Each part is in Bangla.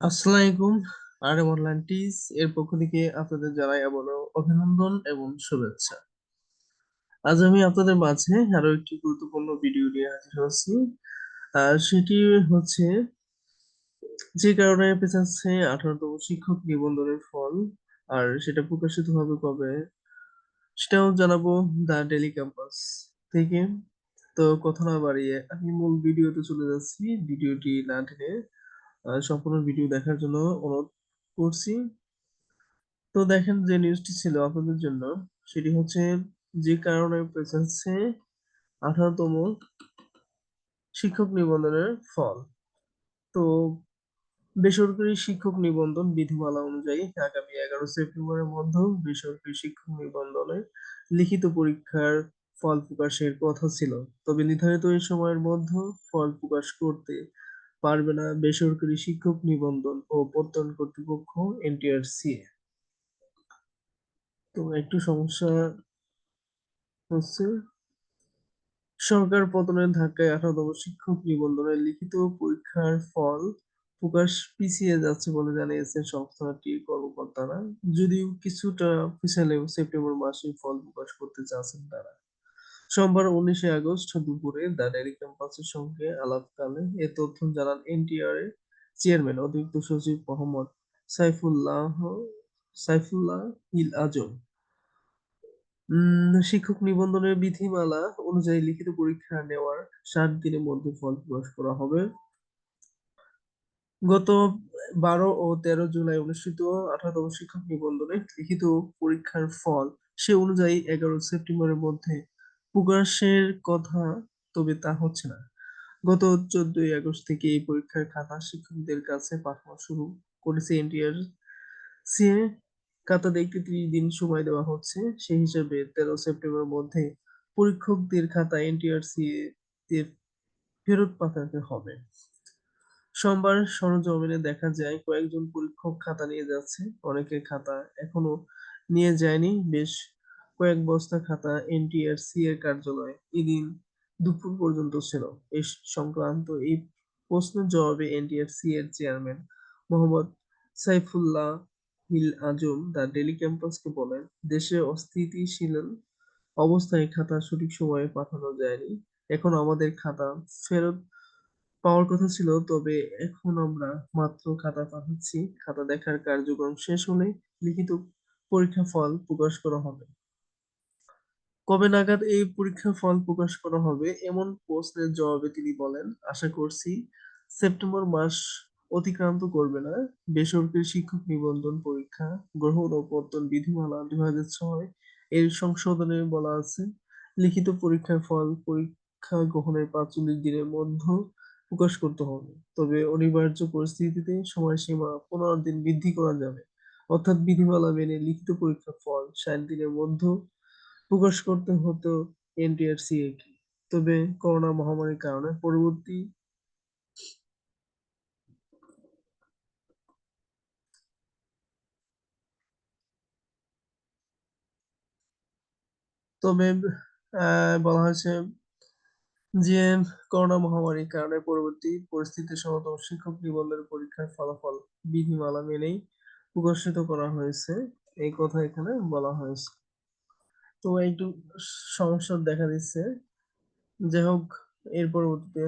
আসসালামু আলাইকুম আর অনলাইন টিস এর পক্ষ থেকে আপনাদের জানাই আবারও অভিনন্দন এবং শুভেচ্ছা। আজ আমি আপনাদের মাঝে আরও একটি গুরুত্বপূর্ণ ভিডিও নিয়ে হাজির আর সেটি হচ্ছে যে কারণে পেছাচ্ছে আঠারোতম শিক্ষক নিবন্ধনের ফল, আর সেটা প্রকাশিত হবে কবে, সেটাও জানাব দা ডেলি ক্যাম্পাস থেকে। তো কথা না বাড়িয়ে আমি মূল ভিডিওতে চলে যাচ্ছি। ভিডিওটি না টেনে সম্পূর্ণ ভিডিও দেখার জন্য অনুরোধ করছি। তো দেখেন যে নিউজটি ছিল আপনাদের জন্য, সেটি হচ্ছে যে কারণে পেছাচ্ছে আঠারোতম শিক্ষক নিবন্ধনের ফল। তো বেসরকারি শিক্ষক নিবন্ধন বিধিমালা অনুযায়ী আগামী এগারো সেপ্টেম্বরের মধ্যে বেসরকারি শিক্ষক নিবন্ধনের লিখিত পরীক্ষার ফল প্রকাশের কথা ছিল। তবে নির্ধারিত এই সময়ের মধ্যে ফল প্রকাশ করতে পারবে না বেসরকারি শিক্ষক নিবন্ধন ও প্রত্যয়ন কর্তৃপক্ষ এনটিআরসি তো একটু সমস্যা হচ্ছে, সরকার পতনের ধাক্কায় আঠারোতম শিক্ষক নিবন্ধনের লিখিত পরীক্ষার ফল প্রকাশ পিছিয়ে যাচ্ছে বলে জানিয়েছেন সংস্থাটির কর্মকর্তারা। যদিও কিছুটা পিছালেও সেপ্টেম্বর মাসে ফল প্রকাশ করতে চাচ্ছেন তারা। সোমবার উনিশে আগস্ট দুপুরে দ্য ডেইলি ক্যাম্পাসের সঙ্গে আলাপকালে এ তথ্য জানান এনটিআর এর চেয়ারম্যান অতিরিক্ত সচিব মোহাম্মদ সাইফুল্লাহ সাইফুল্লাহ ইল আজম। শিক্ষক নিবন্ধনের বিধিমালা অনুযায়ী লিখিত পরীক্ষা নেওয়ার সাত দিনের মধ্যে ফল প্রকাশ করা হবে। গত বারো ও তেরো জুলাই অনুষ্ঠিত আঠারোতম শিক্ষক নিবন্ধনে লিখিত পরীক্ষার ফল সে অনুযায়ী এগারো সেপ্টেম্বরের মধ্যে প্রকাশের কথা তবে তা হচ্ছে না। গত চোদ্দই আগস্ট থেকে এই পরীক্ষার খাতা শিক্ষকদের কাছে পাঠানো শুরু করেছে এনটিআর সি খাতাতে একটি ত্রিশ দিন সময় দেওয়া হচ্ছে, সেই হিসাবে তেরো সেপ্টেম্বরের মধ্যে পরীক্ষকদের খাতা এনটিআরসি এর ফেরত পাঠাতে হবে। সোমবার সরেজমিনে দেখা যায় কয়েকজন পরীক্ষক খাতা নিয়ে যাচ্ছে, অনেকের খাতা এখনও নিয়ে যায়নি, বেশ কয়েক বস্তা খাতা এনটিআরসি এর কার্যালয়ে এদিন দুপুর পর্যন্ত ছিল। এই সংক্রান্ত এই প্রশ্নের জবাবে এনটিআরসি এর chairman Mohammad Saifullah Hil Azam the daily ক্যাম্পাসকে বলেন, দেশে অস্থিতিশীল অবস্থায় খাতা সঠিক সময়ে পাঠানো যায়নি। এখন আমাদের খাতা ফেরত পাওয়ার কথা ছিল, তবে এখন আমরা মাত্র খাতা পাঠাচ্ছি। খাতা দেখার কার্যক্রম শেষ হলে লিখিত পরীক্ষা ফল প্রকাশ করা হবে। কবে নাগাদ এই পরীক্ষার ফল প্রকাশ করা হবে? এমন প্রশ্নের জবাবে তিনি বলেন, আশা করছি সেপ্টেম্বর মাস অতিক্রান্ত করবে না। বেসরকারি শিক্ষক নিবন্ধন পরীক্ষা, গ্রহণ ও প্রত্যয়ন বিধিমালা দুই হাজার ছয় এর সংশোধনে বলা আছে। লিখিত পরীক্ষার ফল পরীক্ষা গ্রহণের পাঁচচল্লিশ দিনের মধ্যে প্রকাশ করতে হবে। তবে অনিবার্য পরিস্থিতিতে সময়সীমা পনেরো দিন বৃদ্ধি করা যাবে। অর্থাৎ বিধিমালা মেনে লিখিত পরীক্ষার ফল ষাট দিনের মধ্যে প্রকাশ করতে হতো এনটিআরসি কে তবে করোনা মহামারীর কারণে পরবর্তী তবে বলা হয়েছে যে করোনা মহামারীর কারণে পরবর্তী পরিস্থিতি সমতম শিক্ষক নিবন্ধন পরীক্ষার ফলাফল বিধিমালা মেনেই প্রকাশিত করা হয়েছে। এই কথা এখানে বলা হয়েছে। তো একটু সমস্যা দেখা দিচ্ছে। যাই হোক এর পরবর্তীতে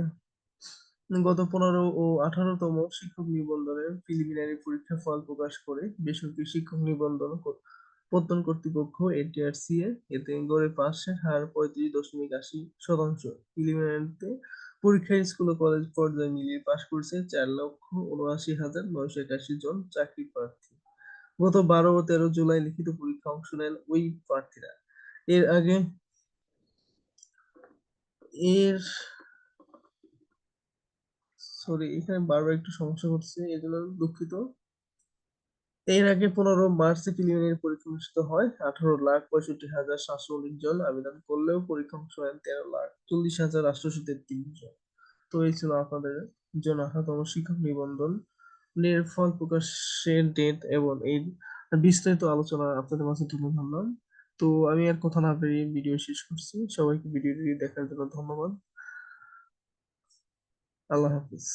গত পনেরো ও আঠারোতম শিক্ষক নিবন্ধনের প্রিলিমিনারি পরীক্ষার ফল প্রকাশ করে বেসরকারি শিক্ষক নিবন্ধন প্রত্যয়ন কর্তৃপক্ষ এনটিআরসি এ, এতে গড়ে পাশের হার পঁয়ত্রিশ দশমিক আশি শতাংশ। প্রিলিমিনারিতে পরীক্ষায় স্কুল ও কলেজ পর্যায়ে মিলিয়ে পাশ করেছে চার লক্ষ উনআশি হাজার নয়শো একাশি জন চাকরি প্রার্থী। গত বারো ও তেরো জুলাই লিখিত পরীক্ষা অংশ নেন ওই প্রার্থীরা। এর আগে এর সরি এখানে বারবার একটু সমস্যা হচ্ছে এর জন্য দুঃখিত। এর আগে পনেরো মার্চে প্রিলিমিনারি পরীক্ষা অনুষ্ঠিত হয়, আঠারো লাখ পঁয়ষট্টি হাজার সাতশো উনিশ জন আবেদন করলেও পরীক্ষা অংশ নেন তেরো লাখ চল্লিশ হাজার আটশোশো তেত্রিশ জন। তো এই ছিল আপনাদের জন্য আঠারোতম শিক্ষক নিবন্ধন। এর ফল প্রকাশের ডেট এবং এই বিস্তারিত আলোচনা আপনাদের মাঝে তুলে ধরলাম। তো আমি আর কথা না বেরিয়ে ভিডিও শেষ করছি। সবাইকে ভিডিওটি দেখার জন্য ধন্যবাদ। আল্লাহ হাফিজ।